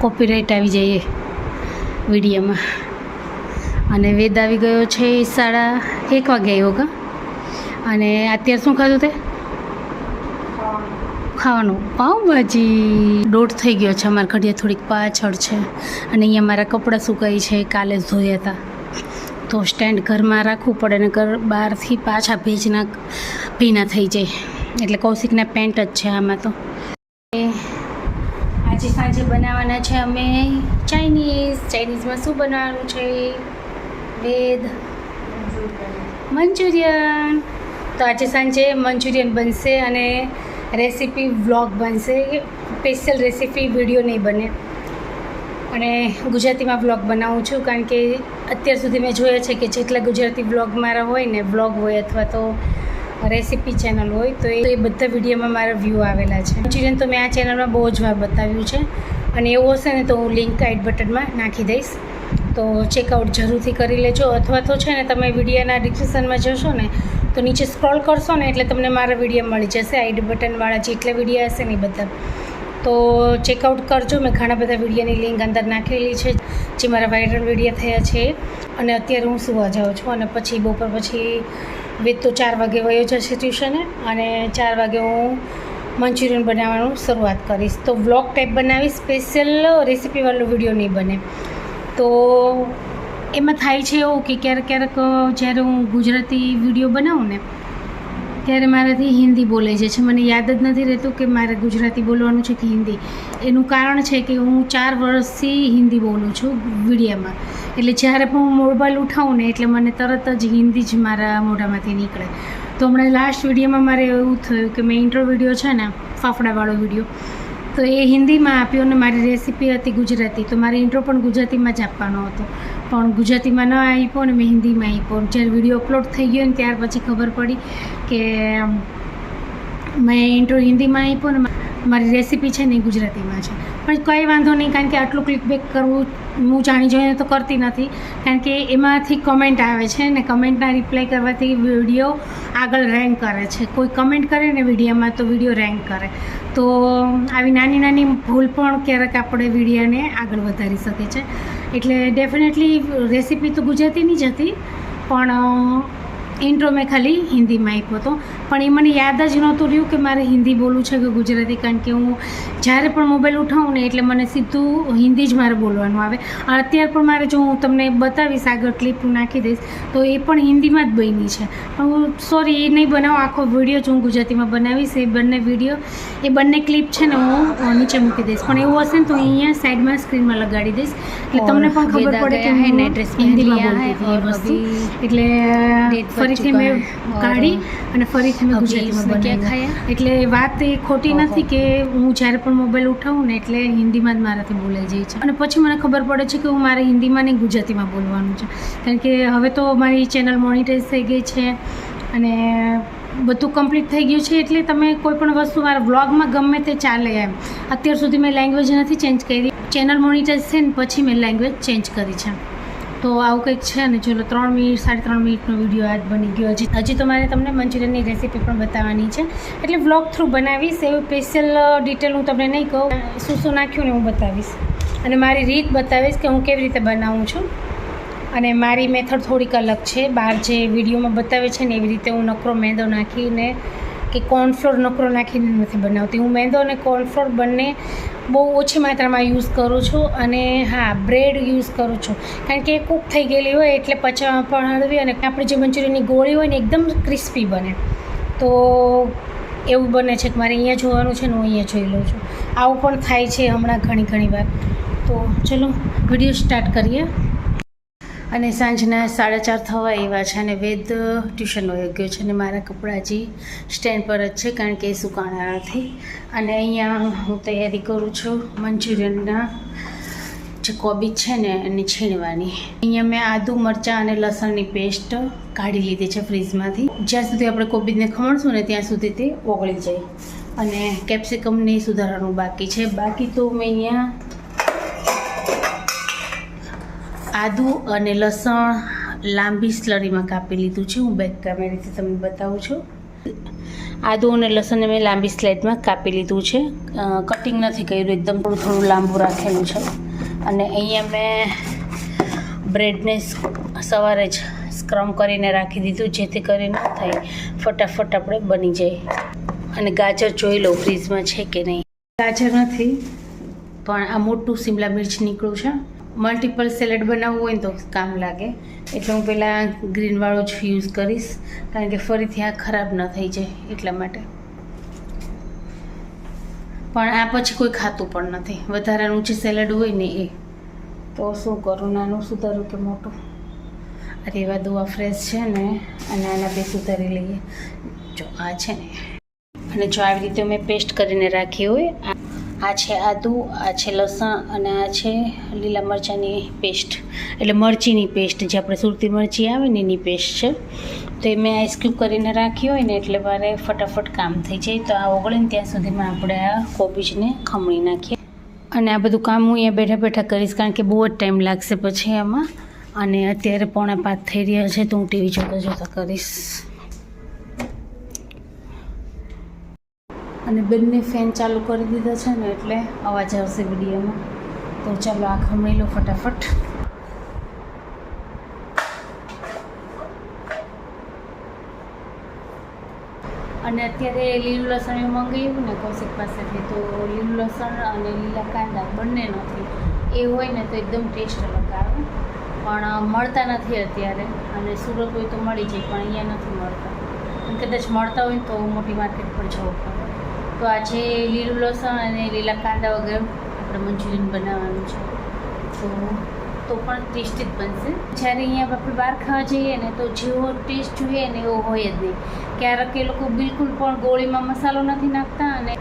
Copyright આવી જઈએ વિડીયોમાં. અને વેદ આવી ગયો છે સાડા એક વાગે આવ્યો કા? અને અત્યારે શું ખાધું તે? ખાવાનું. પાઉંભાજી. દોઢ થઈ ગયો છે. અમારા ઘડિયા થોડીક પાછળ છે. અને અહીંયા મારા કપડાં સુકાઈ છે. કાલે ધોયા હતા. તો સ્ટેન્ડ ઘરમાં રાખવું પડે ને ઘર બહારથી પાછા ભેજના, ભીના થઈ જાય. એટલે કૌશિકના પેન્ટ જ છે આમાં તો. આજે સાંજે બનાવવાના છે અમે ચાઇનીઝ ચાઇનીઝમાં શું બનાવવાનું છે? Veg Manchurian. તો આજે સાંજે મંચુરિયન બનશે અને રેસીપી વ્લોગ બનશે. સ્પેશિયલ રેસીપી વીડિયો નહીં બને. અને ગુજરાતીમાં વ્લોગ બનાવું છું કારણ કે અત્યાર સુધી મેં જોયા છે કે જેટલા ગુજરાતી વ્લોગ મારા હોય ને વ્લોગ હોય અથવા તો રેસીપી ચેનલ હોય, તો એ બધા વિડીયોમાં મારા વ્યૂ આવેલા છે. મંચુરિયન તો મેં આ ચેનલમાં બહુ જ વાર બતાવ્યું છે. અને એવું હશે ને તો હું લિંક આઈટ બટનમાં નાખી દઈશ. તો ચેકઆઉટ જરૂરથી કરી લેજો. અથવા તો છે ને તમે વિડીયાના ડિસ્ક્રિપ્શનમાં જશો ને, તો નીચે સ્ક્રોલ કરશો ને એટલે તમને મારા વીડિયો મળી જશે. આઈડી બટનવાળા જેટલા વીડિયો હશે ને બધા. તો ચેકઆઉટ કરજો. મેં ઘણા બધા વિડીયોની લિંક અંદર નાખેલી છે, જે મારા વાયરલ વીડિયો થયા છે. અને અત્યારે હું સુવા જાઉં છું અને પછી બપોર પછી વેદ તો ચાર વાગે વયો જશે ટ્યુશને અને ચાર વાગે હું મંચુરિયન બનાવવાનું શરૂઆત કરીશ. તો વ્લોગ ટાઈપ બનાવીશ. સ્પેશિયલ રેસીપીવાળો વીડિયો નહીં બને. તો એમાં થાય છે એવું કે ક્યારેક ક્યારેક જ્યારે હું ગુજરાતી વીડિયો બનાવું ને, ત્યારે મારાથી હિન્દી બોલાઈ જાય છે, મને યાદ જ નથી રહેતું કે મારે ગુજરાતી બોલવાનું છે કે હિન્દી. એનું કારણ છે કે હું ચાર વર્ષથી હિન્દી બોલું છું વિડીયામાં. એટલે જ્યારે પણ હું મોબાઈલ ઉઠાવું ને, એટલે મને તરત જ હિન્દી જ મારા મોઢામાંથી નીકળે. તો હમણાં લાસ્ટ વિડીયોમાં મારે એવું થયું કે મેં ઇન્ટ્રો વીડિયો છે ને, ફાફડાવાળો વીડિયો તો એ હિન્દીમાં આપ્યો અને મારી રેસીપી હતી ગુજરાતી. તો મારે ઇન્ટ્રો પણ ગુજરાતીમાં જ આપવાનો હતો. પણ ગુજરાતીમાં ન આપ્યો ને મેં હિન્દીમાં આપ્યો. જ્યારે વીડિયો અપલોડ થઈ ગયો ને ત્યાર પછી ખબર પડી કે મેં ઇન્ટ્રો હિન્દીમાં આપ્યો ને મારી રેસીપી છે ને એ ગુજરાતીમાં છે. પણ કંઈ વાંધો નહીં, કારણ કે આટલું ક્લિક બેક કરવું હું જાણી જોઈને તો કરતી નથી. કારણ કે એમાંથી કમેન્ટ આવે છે ને કમેન્ટના રિપ્લાય કરવાથી વીડિયો આગળ રેન્ક કરે છે. કોઈ કમેન્ટ કરે ને વિડીયોમાં તો વીડિયો રેન્ક કરે. તો આવી નાની નાની ભૂલ પણ ક્યારેક આપણે વિડીયોને આગળ વધારી શકે છે. એટલે ડેફિનેટલી રેસીપી તો ગુજરાતીની જ હતી, પણ ઇન્ટ્રો મેં ખાલી હિન્દીમાં આપ્યો હતો. પણ એ મને યાદ જ નહોતું રહ્યું કે મારે હિન્દી બોલવું છે કે ગુજરાતી કારણ કે હું જ્યારે પણ મોબાઈલ ઉઠાવું ને એટલે મને સીધું હિન્દી જ મારે બોલવાનું આવે. અત્યારે પણ મારે જો હું તમને બતાવીશ આગળ ક્લિપ હું નાખી દઈશ તો એ પણ હિન્દીમાં જ બની છે. પણ હું સોરી એ નહીં બનાવું આખો વીડિયો જ હું ગુજરાતીમાં બનાવીશ. એ બંને વીડિયો એ બંને ક્લિપ છે ને હું નીચે મૂકી દઈશ. પણ એવું હશે ને તો અહીંયા સાઈડમાં સ્ક્રીનમાં લગાડી દઈશ. એટલે તમને પણ ખબર પડે કે હું હિન્દીમાં બોલતી હતી એ વસ્તુ. એટલે ફરીથી મેં કાઢી અને ફરીથી ગુજરાતીમાં બનાવી એટલે વાત એ ખોટી નથી કે હું જ્યારે પણ મોબાઈલ ઉઠાવું ને એટલે હિન્દીમાં જ મારાથી બોલાઈ જાય છે. અને પછી મને ખબર પડે છે કે હું મારે હિન્દીમાં નહીં ગુજરાતીમાં બોલવાનું છે. કારણ કે હવે તો મારી ચેનલ મોનિટાઈઝ થઈ ગઈ છે અને બધું કમ્પ્લીટ થઈ ગયું છે એટલે તમે કોઈ પણ વસ્તુ મારા વ્લોગમાં ગમે તે ચાલે એમ. અત્યાર સુધી મેં લેંગ્વેજ નથી ચેન્જ કરી. ચેનલ મોનિટાઈઝ છે ને પછી મેં લેંગ્વેજ ચેન્જ કરી છે. તો આવું કંઈક છે ને ચલો ત્રણ મિનિટ, સાડી ત્રણ મિનિટનો વીડિયો આજ બની ગયો હજી હજી તો મારે તમને મંચુરિયનની રેસીપી પણ બતાવવાની છે. એટલે વ્લોગ થ્રુ બનાવીશ, એવું સ્પેશિયલ ડિટેલ હું તમને નહીં કહું. શું શું નાખ્યું ને હું બતાવીશ. અને મારી રીત બતાવીશ કે હું કેવી રીતે બનાવું છું. અને મારી મેથડ થોડીક અલગ છે. બહાર જે વિડીયોમાં બતાવે છે ને, એવી રીતે હું નકરો મેંદો નાખીને કે કોર્નફ્લોર નકરો નાખીને નથી બનાવતી. હું મેંદો અને કોર્નફ્લોર બંને બહુ ઓછી માત્રામાં યુઝ કરું છું અને હા બ્રેડ યુઝ કરું છું. કારણ કે એ કૂક થઈ ગયેલી હોય એટલે પચવામાં પણ હળવી અને આપણે જે મંચુરિયનની ગોળી હોય ને એકદમ ક્રિસ્પી બને. તો એવું બને છે કે મારે અહીંયા જોવાનું છે ને હું અહીંયા જોઈ લઉં છું. આવું પણ થાય છે હમણાં ઘણી ઘણી વાર. તો ચલો વીડિયો સ્ટાર્ટ કરીએ. અને સાંજના સાડા ચાર થવા એવા છે અને વેદ ટ્યુશન વયો ગયો છે અને મારા કપડાં હજી સ્ટેન્ડ પર જ છે કારણ કે એ સુકાણા નથી. અને અહીંયા હું તૈયારી કરું છું મંચુરિયનના જે કોબીજ છે ને એને છીણવાની. અહીંયા મેં આદુ, મરચાં અને લસણની પેસ્ટ કાઢી લીધી છે ફ્રીજમાંથી. જ્યાં સુધી આપણે કોબીજને ખમણશું ને ત્યાં સુધી તે ઓગળી જાય. અને કેપ્સિકમને સુધારવાનું બાકી છે. બાકી તો મેં અહીંયા આદુ અને લસણ લાંબી સ્લરીમાં કાપી લીધું છે. હું બેક કેમેરાથી તમને બતાવું છું. આદુ અને લસણને મેં લાંબી સ્લાઇડમાં કાપી લીધું છે. કટિંગ નથી કર્યું એકદમ થોડું થોડું લાંબુ રાખેલું છે. અને અહીંયા મેં બ્રેડને સવારે જ સ્ક્રમ કરીને રાખી દીધું જેથી કરીને ન થાય. ફટાફટ આપણે બની જાય. અને ગાજર જોઈ લો ફ્રીજમાં છે કે નહીં? ગાજર નથી. પણ આ મોટું શિમલા મિર્ચ નીકળ્યું છે. મલ્ટિપલ સેલેડ બનાવવું હોય ને તો કામ લાગે. એટલે હું પહેલાં ગ્રીનવાળો જ યુઝ કરીશ, કારણ કે ફરીથી આ ખરાબ ન થઈ જાય એટલા માટે. પણ આ પછી કોઈ ખાતું પણ નથી. વધારાનું જે સેલેડ હોય ને એ. તો શું કરું? નાનું સુધારું કે મોટું? અરે એવા દુઆ ફ્રેશ છે ને, અને આના બે સુધારી લઈએ. જો આ છે ને. અને જો આવી રીતે મેં પેસ્ટ કરીને રાખી હોય આ- છે આદું, આ છે લસણ અને આ છે લીલા મરચાંની પેસ્ટ. એટલે મરચીની પેસ્ટ, જે આપણે સુરતી મરચી આવે ને એની પેસ્ટ છે. તો એ મેં આઈસક્યુબ કરીને રાખી હોય ને એટલે મારે ફટાફટ કામ થઈ જાય. તો આ ઓગળે ને ત્યાં સુધીમાં આપણે આ કોબીજને ખમણી નાખીએ. અને આ બધું કામ હું અહીંયા બેઠા બેઠા કરીશ કારણ કે બહુ જ ટાઈમ લાગશે પછી આમાં. અને અત્યારે પોણા પાંચ થઈ રહ્યા છે તો હું ટીવી જોતા જોતા કરીશ. અને બંને ફેન ચાલુ કરી દીધા છે ને એટલે અવાજ આવશે વિડીયોમાં. તો ચાલો આ ખમણી લો ફટાફટ. અને અત્યારે લીલું લસણ એ મંગાવ્યું ને કૌશિક પાસેથી, તો લીલું લસણ અને લીલા કાંદા બંને નથી. એ હોય ને તો એકદમ ટેસ્ટ અલગ આવે. પણ મળતા નથી અત્યારે. અને સુરત હોય તો મળી જાય, પણ અહીંયા નથી મળતા. કદાચ મળતા હોય તો મોટી માર્કેટ પર જવું પડે તો આજે લીલું લસણ અને લીલા કાંદા વગેરે આપણે મંચુરિયન બનાવવાનું છે. તો તો પણ ટેસ્ટી જ બનશે. જ્યારે અહીંયા આપણે બહાર ખાવા જઈએ ને, તો જેવો ટેસ્ટ જોઈએ ને એવો હોય જ નહીં. ક્યારેક એ લોકો બિલકુલ પણ ગોળીમાં મસાલો નથી નાખતા અને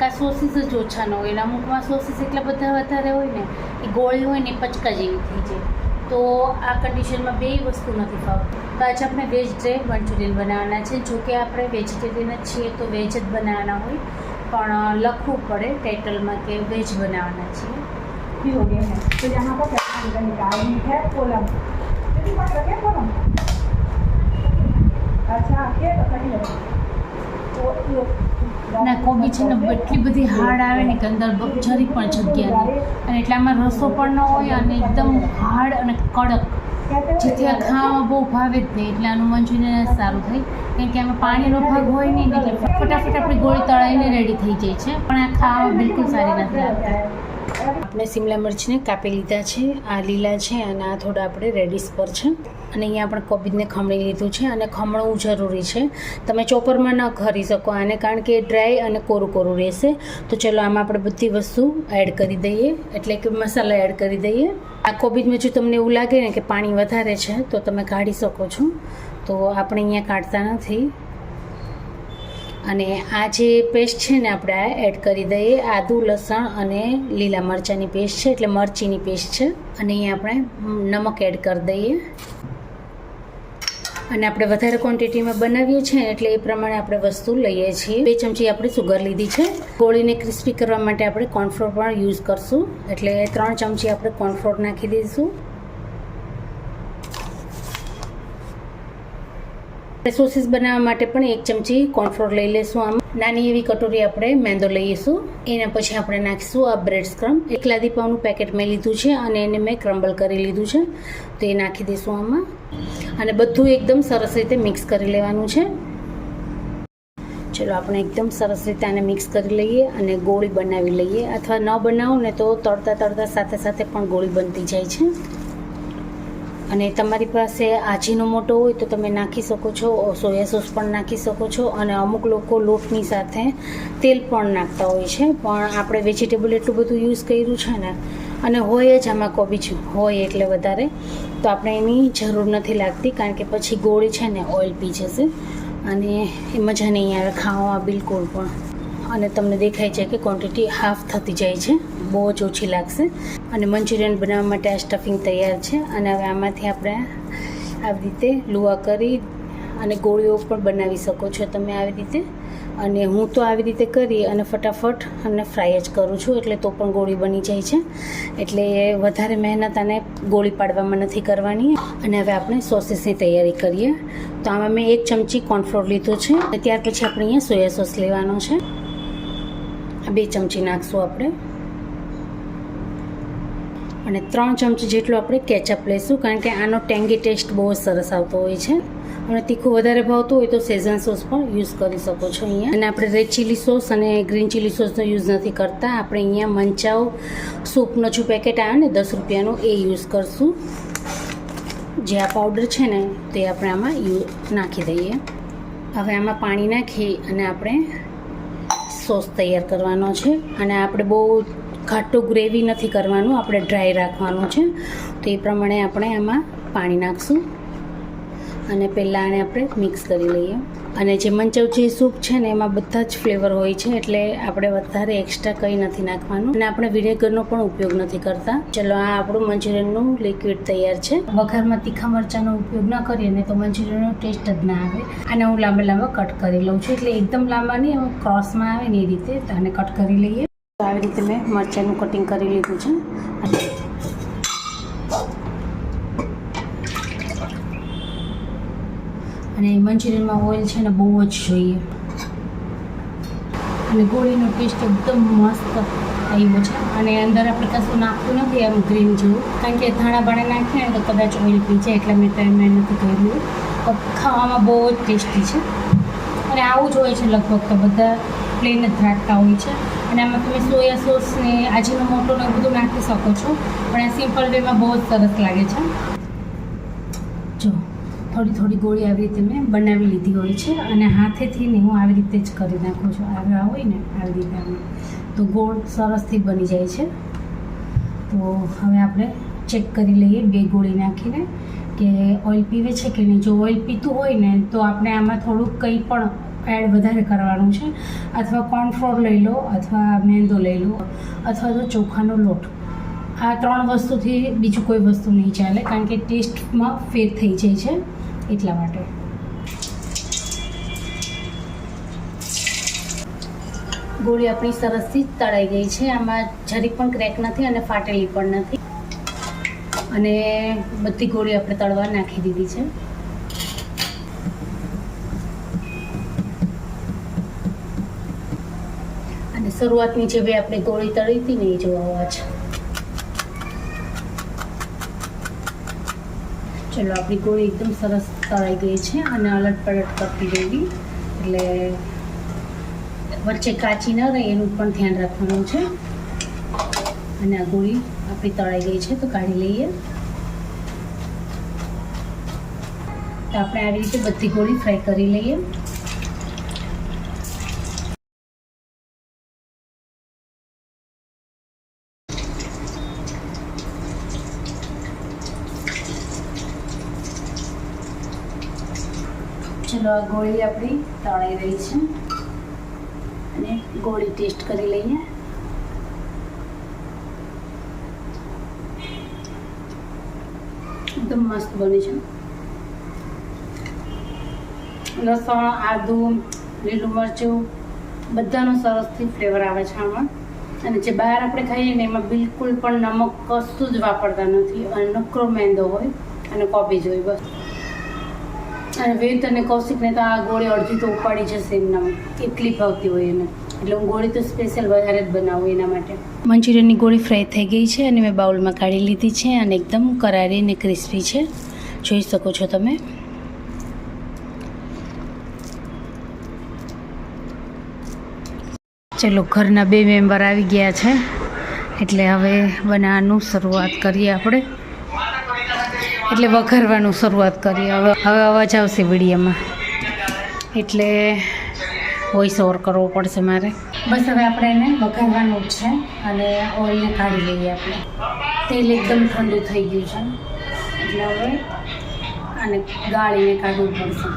કાં સોસીસ જ ઓછા ન હોય. અને અમુકમાં સોસીસ એટલા બધા વધારે હોય ને, એ ગોળી હોય ને એ પચકા જેવી થઈ જાય. તો આ કન્ડિશનમાં બે વસ્તુ નથી ફાવતી તો આજે આપણે વેજ ડ્રે મંચુરિયન બનાવવાના છે જો કે આપણે વેજીટેરિયન જ છીએ તો વેજ જ બનાવવાના હોય પણ લખવું પડે ટાઇટલમાં કે વેજ બનાવવાના છીએ भी हो गए हैं तो यहाँ पर क्या निकालनी है कोलम कितनी बार रखे कोलम अच्छा ये तो सही है तो ये ના, કોબી છે ને એટલી બધી હાડ આવે ને કે અંદર જરી પણ જગ્યા નહીં. અને એટલામાં રસો પણ ન હોય અને એકદમ હાર્ડ અને કડક. જેથી આ ખાવામાં બહુ ભાવે જ નહીં. એટલે આનું જોઈને સારું થાય. કારણ કે આમાં પાણીનો ભાગ હોય નહીં એટલે ફટાફટ આપણી ગોળી તળાવીને રેડી થઈ જાય છે. પણ આ ખાવામાં બિલકુલ સારી નથી આવતી આપણે શિમલા મિર્ચને કાપી લીધા છે. આ લીલા છે અને આ થોડા આપણે રેડીસ પર છે. અને અહીંયા આપણે કોબીજને ખમણી લીધું છે અને ખમણવું જરૂરી છે. તમે ચોપરમાં ન ખરી શકો આને, કારણ કે ડ્રાય અને કોરું કોરું રહેશે. તો ચલો, આમાં આપણે બધી વસ્તુ એડ કરી દઈએ. એટલે કે મસાલા એડ કરી દઈએ. આ કોબીજમાં જો તમને એવું લાગે ને કે પાણી વધારે છે, તો તમે કાઢી શકો છો. તો આપણે અહીંયા કાઢતા નથી. અને આ જે પેસ્ટ છે ને આપણે આ એડ કરી દઈએ. આદુ, લસણ અને લીલા મરચાંની પેસ્ટ છે, એટલે મરચીની પેસ્ટ છે. અને અહીંયા આપણે નમક એડ કરી દઈએ. અને આપણે વધારે ક્વોન્ટિટીમાં બનાવીએ છીએ એટલે એ પ્રમાણે આપણે વસ્તુ લઈએ છીએ. બે ચમચી આપણે સુગર લીધી છે. ગોળીને ક્રિસ્પી કરવા માટે આપણે કોર્નફ્લોર પણ યુઝ કરશું. એટલે ત્રણ ચમચી આપણે કોર્નફ્લોર નાખી દઈશું. સોસીસ બનાવવા માટે પણ એક ચમચી કોર્નફ્લોર લઈ લઈશું આમ. નાની એવી કટોરી આપણે મેંદો લઈશું. એના પછી આપણે નાખીશું આ બ્રેડ સ્ક્રમ એક લાદી પાઉનું પેકેટ મેં લીધું છે અને એને મેં ક્રમ્બલ કરી લીધું છે. તો એ નાખી દઈશું આમાં. અને બધું એકદમ સરસ રીતે મિક્સ કરી લેવાનું છે. ચલો, આપણે એકદમ સરસ રીતે આને મિક્સ કરી લઈએ અને ગોળી બનાવી લઈએ. અથવા ન બનાવો ને તો તળતા તળતા સાથે સાથે પણ ગોળી બનતી જાય છે. અને તમારી પાસે આજીનો મોટો હોય તો તમે નાખી શકો છો સોયા સોસ પણ નાખી શકો છો અને અમુક લોકો લોટની સાથે તેલ પણ નાખતા હોય છે. પણ આપણે વેજીટેબલ એટલું બધું યુઝ કર્યું છે ને અને હોય જ આમાં કોબીજ હોય એટલે વધારે. તો આપણે એની જરૂર નથી લાગતી કારણ કે પછી ગોળી છે ને ઓઇલ પી જશે. અને એ મજા નહીં આવે ખાવામાં બિલકુલ પણ. અને તમને દેખાય છે કે ક્વોન્ટિટી હાફ થતી જાય છે. બહુ જ ઓછી લાગશે. અને મંચુરિયન બનાવવા માટે આ સ્ટફિંગ તૈયાર છે. અને હવે આમાંથી આપણે આવી રીતે લુવા કરી અને ગોળીઓ પણ બનાવી શકો છો તમે આવી રીતે. અને હું તો આવી રીતે કરી અને ફટાફટ અને ફ્રાય જ કરું છું, એટલે તો પણ ગોળી બની જાય છે. એટલે વધારે મહેનત આને ગોળી પાડવામાં નથી કરવાની. અને હવે આપણે સોસીસની તૈયારી કરીએ. તો આમાં મેં એક ચમચી કોર્નફ્લોર લીધો છે. અને ત્યાર પછી આપણે અહીંયા સોયા સોસ લેવાનો છે. બે ચમચી નાખશું આપણે. અને ત્રણ ચમચી જેટલું આપણે કેચઅપ લઈશું કારણ કે આનો ટેંગી ટેસ્ટ બહુ સરસ આવતો હોય છે. અને તીખું વધારે ભાવતું હોય તો સેઝન સોસ પણ યુઝ કરી શકો છો અહીંયા. અને આપણે રેડ ચીલી સોસ અને ગ્રીન ચીલી સોસનો યુઝ નથી કરતા. આપણે અહીંયા મંચાવ સૂપનો જો પેકેટ આવે ને, દસ રૂપિયાનું, એ યુઝ કરશું. જે આ પાવડર છે ને, તે આપણે આમાં યુ નાખી દઈએ. હવે આમાં પાણી નાખી અને આપણે સોસ તૈયાર કરવાનો છે. અને આપણે બહુ ઘાટું ગ્રેવી નથી કરવાનું, આપણે ડ્રાય રાખવાનું છે. તો એ પ્રમાણે આપણે આમાં પાણી નાખશું. અને પહેલાં આને આપણે મિક્સ કરી લઈએ. અને જે મંચવચી સૂપ છે ને, એમાં બધા જ ફ્લેવર હોય છે, એટલે આપણે વધારે એક્સ્ટ્રા કંઈ નથી નાખવાનું. અને આપણે વિનેગરનો પણ ઉપયોગ નથી કરતા. ચલો, આ આપણું મંચુરિયનનું લિક્વિડ તૈયાર છે. વઘારમાં તીખા મરચાંનો ઉપયોગ ન કરીએ ને તો મંચુરિયનનો ટેસ્ટ જ ના આવે. અને હું લાંબા લાંબા કટ કરી લઉં છું, એટલે એકદમ લાંબા નહીં ક્રોસમાં આવે ને એ રીતે, તો આને કટ કરી લઈએ. તો આવી રીતે મેં મરચાંનું કટિંગ કરી લીધું છે. અને મંચુરિયનમાં ઓઇલ છે ને બહુ જ જોઈએ. અને ગોળીનો ટેસ્ટ એકદમ મસ્ત આવ્યો છે. અને અંદર આપણે કશું નાખતું નથી, આમ ગ્રીન જેવું. કારણ કે ધાણા બાણા નાખીએ ને તો કદાચ ઓઇલ પી જાય એટલે મેં તો મેં નથી કર્યું. ખાવામાં બહુ જ ટેસ્ટી છે. અને આવું જ હોય છે લગભગ તો બધા પ્લેન જ રાખતા હોય છે. અને આમાં તમે સોયા સોસ ને આજીનો મોટો ને બધું નાખી શકો છો. પણ આ સિમ્પલ વેમાં બહુ જ સરસ લાગે છે. જો થોડી થોડી ગોળી આવી રીતે મેં બનાવી લીધી હોય છે અને હાથેથી ને હું આવી રીતે જ કરી નાખું છું. આવ્યા હોય ને, આવી રીતે આમ. તો ગોળ સરસથી બની જાય છે. તો હવે આપણે ચેક કરી લઈએ બે ગોળી નાખીને કે ઓઇલ પીવે છે કે નહીં. જો ઓઇલ પીતું હોય ને, તો આપણે આમાં થોડુંક કંઈ પણ એડ વધારે કરવાનું છે. અથવા કોર્નફ્લોર લઈ લો, અથવા મેંદો લઈ લો, અથવા તો ચોખાનો લોટ. આ ત્રણ વસ્તુથી બીજું કોઈ વસ્તુ નહીં ચાલે, કારણ કે ટેસ્ટમાં ફેર થઈ જાય છે. એટલા માટે. ગોળી આપણી સરસથી તળાઈ ગઈ છે. આમાં જરી પણ ક્રેક નથી અને ફાટેલી પણ નથી. અને બધી ગોળી આપણે તળવા નાખી દીધી છે. અને શરૂઆતની જે બે આપણે ગોળી તળી હતી ને એ જોવા છે. ચલો, આપણી ગોળી એકદમ સરસ તળાઈ ગઈ છે અને અલટ પલટ કરતી રહેવી એટલે વચ્ચે કાચી ન રહે, એનું પણ ધ્યાન રાખવાનું છે. અને આ ગોળી આપણી તળાઈ ગઈ છે, તો કાઢી લઈએ. તો આપણે આવી રીતે બધી ગોળી ફ્રાય કરી લઈએ. ગોળી આપણી તળાઈ રહી છે. અને ગોળી ટેસ્ટ કરી લઈએ. એકદમ મસ્ત બની છે. લસણ, આદુ, લીલું મરચું બધાનો સરસથી ફ્લેવર આવે છે આમાં. અને જે બહાર આપણે ખાઈએ ને એમાં બિલકુલ પણ નમક કશું જ વાપરતા નથી. અને નકરો મેંદો હોય અને કોબીજ હોય, બસ. અને વેદ અને કૌશિકને તો આ ગોળી અડધી તો ઉપાડી જશે એમના એટલી ભાવતી હોય એને. એટલે હું ગોળી તો સ્પેશિયલ વધારે જ બનાવું એના માટે. મંચુરિયનની ગોળી ફ્રાય થઈ ગઈ છે અને મેં બાઉલમાં કાઢી લીધી છે અને એકદમ કરારી અને ક્રિસ્પી છે. જોઈ શકો છો તમે. ચલો, ઘરના બે મેમ્બર આવી ગયા છે. એટલે હવે બનાવવાનું શરૂઆત કરીએ આપણે. એટલે વઘારવાનું શરૂઆત કરીએ હવે હવે અવાજ આવશે વિડીયોમાં. એટલે વોઇસ ઓવર કરવો પડશે મારે. બસ હવે આપણે એને વઘારવાનું જ છે અને ઓઇલને કાઢી લઈએ આપણે. તેલ એકદમ ઠંડુ થઈ ગયું છે. એટલે હવે આને ગાળીને કાઢવું પડશે.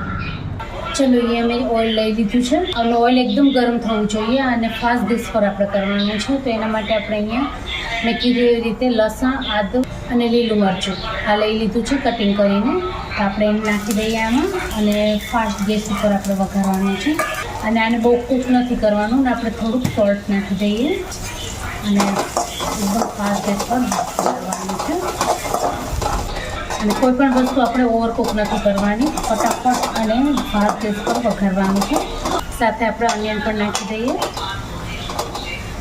ચલો એ મેં ઓઇલ લઈ લીધું છે. અને ઓઇલ એકદમ ગરમ થવું જોઈએ અને ફાસ્ટ ગેસ પર આપણે કરવાનું છે. તો એના માટે આપણે અહીંયા મેં કીધું એવી રીતે લસણ, આદું અને લીલું મરચું. આ લઈ લીધું છે કટિંગ કરીને. તો આપણે એને નાખી દઈએ આમાં અને ફાસ્ટ ગેસ ઉપર આપણે વઘારવાનું છે. અને આને બહુ કૂક નથી કરવાનું અને આપણે થોડુંક સોલ્ટ નાખી દઈએ. અને એકદમ ફાસ્ટ ગેસ પર વઘારવાનું છે. અને કોઈ પણ વસ્તુ આપણે ઓવરકુક નથી કરવાની. ફટાફટ અને ફાસ્ટ ગેસ પર વઘારવાનું છે. સાથે આપણે અનિયન પણ નાખી દઈએ.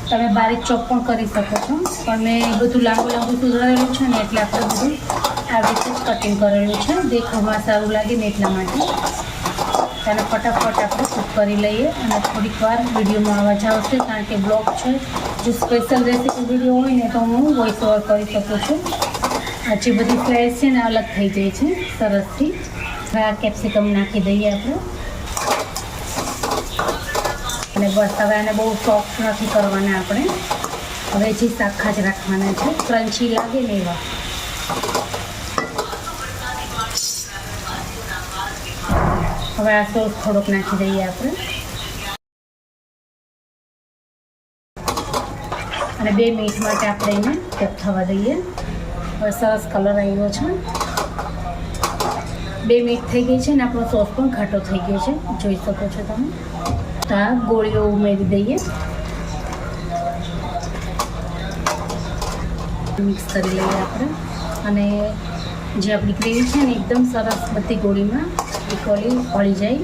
તમે બારીક ચોપ પણ કરી શકો છો. પણ મેં બધું લાંબુ લાંબુ સુધારેલું છે ને એટલે આપણે બધું આવી રીતે કટિંગ કરેલું છે. દેખાવમાં સારું લાગે ને એટલા માટે. તેને ફટાફટ આપણે કૂક કરી લઈએ અને થોડીક વાર વિડીયોમાં અવાજ આવશે કારણ કે બ્લોગ છે. જો સ્પેશિયલ રેસીપી વીડિયો હોય ને તો હું વોઇસ ઓવર કરી શકું છું. આ જે બધી ફ્લેશ છે ને અલગ થઈ જાય છે, સરસથી. હવે આ કેપ્સિકમ નાખી દઈએ આપણે. અને બસ, હવે આને બહુ સોફ્ટ નથી કરવાના આપણે. હવે જે શાખા જ રાખવાના છે. ક્રન્ચી લાગે ને એવા. હવે આ સોસ થોડોક નાખી દઈએ આપણે. અને બે મિનિટ માટે આપણે એને ચેપ થવા દઈએ. હવે સરસ કલર આવ્યો છે. બે મિનિટ થઈ ગઈ છે ને આપણો સોસ પણ ઘાટો થઈ ગયો છે. જોઈ શકો છો તમે. આ ગોળીઓ ઉમેરી દઈએ. મિક્સ કરી લઈએ આપણે. અને જે આપણી ગ્રેવી છે ને, એકદમ સરસ બધી ગોળીમાં ઇક્વલી ભળી જાય.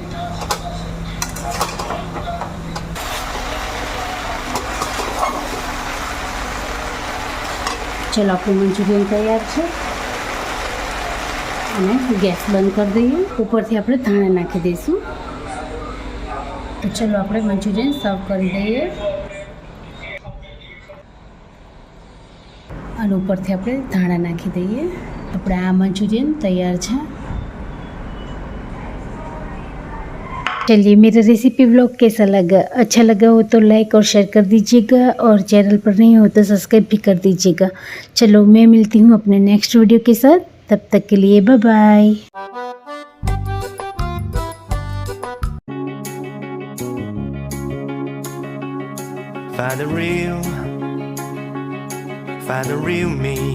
ચલો, આપણું મંચુરિયન તૈયાર છે. અને ગેસ બંધ કરી દઈએ. ઉપરથી આપણે ધાણા નાખી દઈશું. तो चलो આપણે मंचूरियन सर्व કરી દઈએ અને थे આપણે धाणा नाखी दी आप आ मंचूरियन तैयार है चलिए, मेरा रेसिपी ब्लॉग कैसा लगा? अच्छा लगा हो तो लाइक और शेयर कर दीजिएगा और चैनल पर नहीं हो तो सब्सक्राइब भी कर दीजिएगा। चलो, मैं मिलती हूँ अपने नेक्स्ट वीडियो के साथ। तब तक के लिए bye bye Find the real, find the real me.